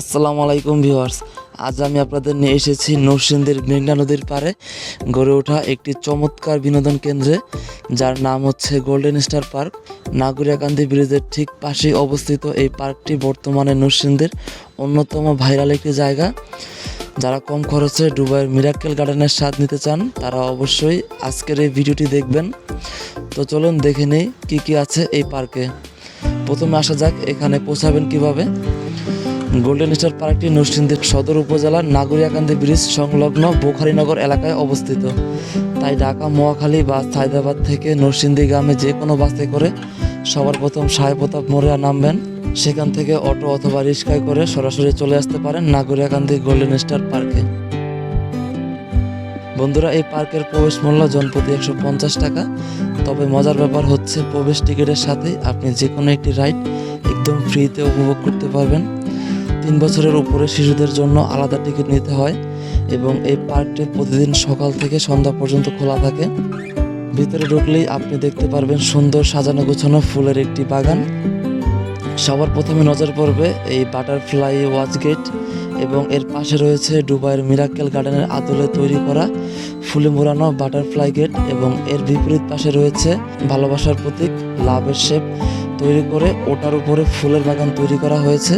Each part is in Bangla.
আসসালামু আলাইকুম ভিউয়ার্স। আজ আমি আপনাদের নিয়ে এসেছি নরসিংদীর মেঘনা নদীর পাড়ে গড়ে ওঠা একটি চমৎকার বিনোদন কেন্দ্রে, যার নাম হচ্ছে গোল্ডেন স্টার পার্ক। নাগুরিয়াকান্দি ব্রিজের ঠিক পাশেই অবস্থিত এই পার্কটি বর্তমানে নরসিংদীর অন্যতম ভাইরাল একটি জায়গা। যারা কম খরচে ডুবাইয়ের মিরাক্কেল গার্ডেনের স্বাদ নিতে চান, তারা অবশ্যই আজকের এই ভিডিওটি দেখবেন। তো চলুন দেখে নেই কী কী আছে এই পার্কে। প্রথমে আসা যাক, এখানে পৌঁছাবেন কীভাবে? গোল্ডেন স্টার পার্কটি নরসিংদীর সদর উপজেলার নাগরিয়াকান্দি ব্রিজ সংলগ্ন বোখারিনগর এলাকায় অবস্থিত। তাই ঢাকা মোয়াখালী বা সায়দাবাদ থেকে নরসিংদী গ্রামে যে কোনো বাসে করে সবার প্রথম সাহেব প্রতাপ মোড়ে নামবেন। সেখান থেকে অটো অথবা রিক্সায় করে সরাসরি চলে আসতে পারেন নাগরিয়াকান্দি গোল্ডেন স্টার পার্কে বন্ধুরা, এই পার্কের প্রবেশ মূল্য জনপ্রতি একশো পঞ্চাশ টাকা। তবে মজার ব্যাপার হচ্ছে, প্রবেশ টিকিটের সাথে আপনি যে কোনো একটি রাইড একদম ফ্রিতে উপভোগ করতে পারবেন। তিন বছরের উপরে শিশুদের জন্য আলাদা টিকিট নিতে হয় এবং এই পার্কটি প্রতিদিন সকাল থেকে সন্ধ্যা পর্যন্ত খোলা থাকে। ভিতরে ঢুকলেই আপনি দেখতে পারবেন সুন্দর সাজানো গোছানো ফুলের একটি বাগান। সবার প্রথমে নজর পড়বে এই বাটারফ্লাই ওয়াচ গেট এবং এর পাশে রয়েছে দুবাইয়ের মিরাক্কেল গার্ডেনের আদলে তৈরি করা ফুলে মোড়ানো বাটারফ্লাই গেট এবং এর বিপরীত পাশে রয়েছে ভালোবাসার প্রতীক, লাভের শেপ তৈরি করে ওটার উপরে ফুলের বাগান তৈরি করা হয়েছে,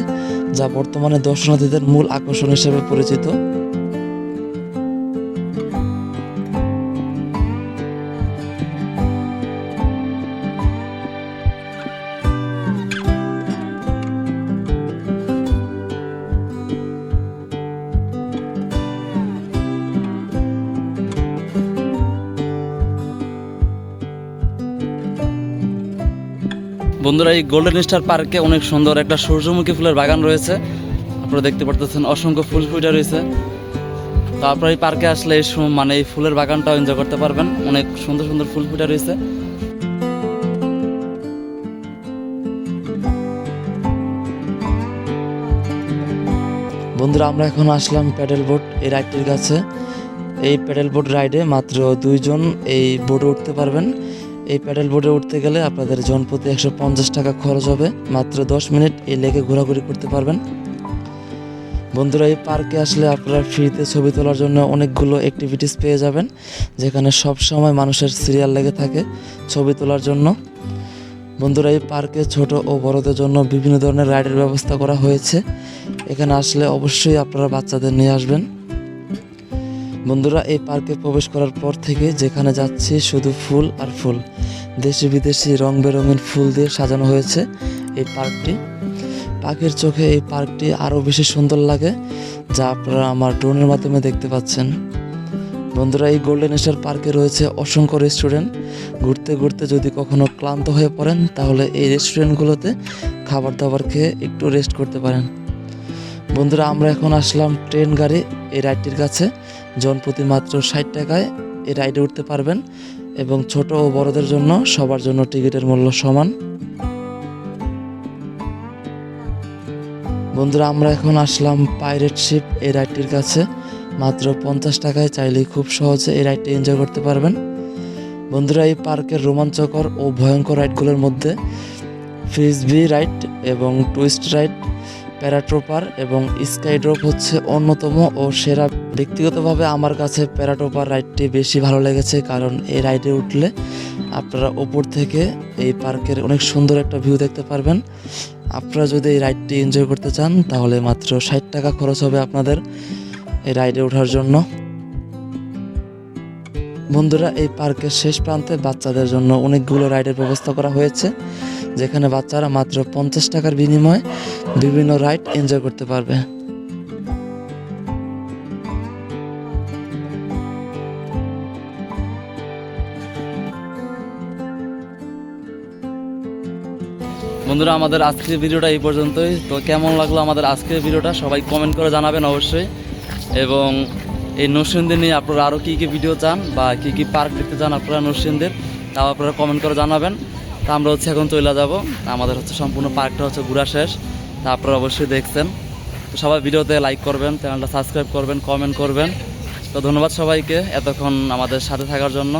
যা বর্তমানে দর্শনার্থীদের মূল আকর্ষণ হিসেবে পরিচিত। বন্ধুরা, এই গোল্ডেন স্টার পার্কে অনেক সুন্দর একটা সূর্যমুখী ফুলের বাগান রয়েছে। আপনারা দেখতে পারতেছেন অসংখ্য ফুল ফুটে রয়েছে। তো এই পার্কে আসলে এই মানে এই ফুলের বাগানটাও এনজয় করতে পারবেন। অনেক সুন্দর সুন্দর ফুল ফুটে রয়েছে। বন্ধুরা, আমরা এখন আসলাম প্যাডেল বোট এই রাইডটির কাছে। এই প্যাডেল বোট রাইডে মাত্র দুইজন এই বোটে উঠতে পারবেন। এই প্যাডেল বোর্ডে উঠতে গেলে আপনাদের জন প্রতি একশো পঞ্চাশ টাকা খরচ হবে। মাত্র দশ মিনিট এই লেকে ঘোরাঘুরি করতে পারবেন। বন্ধুরা, এই পার্কে আসলে আপনারা ফ্রিতে ছবি তোলার জন্য অনেকগুলো অ্যাক্টিভিটিস পেয়ে যাবেন, যেখানে সব সময় মানুষের সিরিয়াল লেগে থাকে ছবি তোলার জন্য। বন্ধুরা, এই পার্কে ছোট ও বড়দের জন্য বিভিন্ন ধরনের রাইডের ব্যবস্থা করা হয়েছে। এখানে আসলে অবশ্যই আপনারা বাচ্চাদের নিয়ে আসবেন। বন্ধুরা, এই পার্কে প্রবেশ করার পর থেকে যেখানে যাচ্ছি শুধু ফুল আর ফুল। দেশি বিদেশি রং বেরঙের ফুল দিয়ে সাজানো হয়েছে এই পার্কটি। পাখির চোখে এই পার্কটি আরও বেশি সুন্দর লাগে, যা আপনারা আমার ড্রোনের মাধ্যমে দেখতে পাচ্ছেন। বন্ধুরা, এই গোল্ডেন স্টার পার্কে রয়েছে অসংখ্য রেস্টুরেন্ট ঘুরতে ঘুরতে যদি কখনো ক্লান্ত হয়ে পড়েন, তাহলে এই রেস্টুরেন্টগুলোতে খাবার দাবার খেয়ে একটু রেস্ট করতে পারেন। বন্ধুরা, আমরা এখন আসলাম ট্রেন গাড়ি, এই রাইডটির কাছে। জন প্রতি মাত্র ষাট টাকায় এই রাইডে উঠতে পারবেন এবং ছোট ও বড়দের জন্য সবার জন্য টিকিটের মূল্য সমান। বন্ধুরা, আমরা এখন আসলাম পাইরেট শিপ, এই রাইডটির কাছে। মাত্র পঞ্চাশ টাকায় চাইলেই খুব সহজে এই রাইডটি এনজয় করতে পারবেন। বন্ধুরা, এই পার্কের রোমাঞ্চকর ও ভয়ঙ্কর রাইডগুলোর মধ্যে ফ্রিজবি রাইড এবং টুইস্ট রাইড প্যারাট্রোপার এবং স্কাই ড্রপ হচ্ছে অন্যতম ও সেরা। ব্যক্তিগতভাবে আমার কাছে প্যারাট্রোপার রাইডটি বেশি ভালো লেগেছে কারণ এই রাইডে উঠলে আপনারা ওপর থেকে এই পার্কের অনেক সুন্দর একটা ভিউ দেখতে পারবেন। আপনারা যদি এই রাইডটি এনজয় করতে চান, তাহলে মাত্র ষাট টাকা খরচ হবে আপনাদের এই রাইডে ওঠার জন্য। বন্ধুরা, এই পার্কের শেষ প্রান্তে বাচ্চাদের জন্য অনেকগুলো রাইডের ব্যবস্থা করা হয়েছে। যেখানে বাচ্চারা মাত্র পঞ্চাশ টাকার বিনিময়ে বিভিন্ন রাইড এনজয় করতে পারবে। বন্ধুরা, আমাদের আজকের ভিডিওটা এই পর্যন্তই। তো কেমন লাগল আমাদের আজকের ভিডিওটা? সবাই কমেন্ট করে জানাবেন অবশ্যই। এবং এই নরসিংদীর নিয়ে আপনারা আরও কী কী ভিডিও চান বা কী কী পার্ক দেখতে চান আপনারা নরসিংদীর, তাও আপনারা কমেন্ট করে জানাবেন। তা আমরা হচ্ছে এখন চলে যাব। আমাদের হচ্ছে সম্পূর্ণ পার্কটা হচ্ছে ঘোরা শেষ। তা আপনারা অবশ্যই দেখছেন। তো সবাই ভিডিওতে লাইক করবেন চ্যানেলটা সাবস্ক্রাইব করবেন কমেন্ট করবেন। তো ধন্যবাদ সবাইকে এতক্ষণ আমাদের সাথে থাকার জন্য।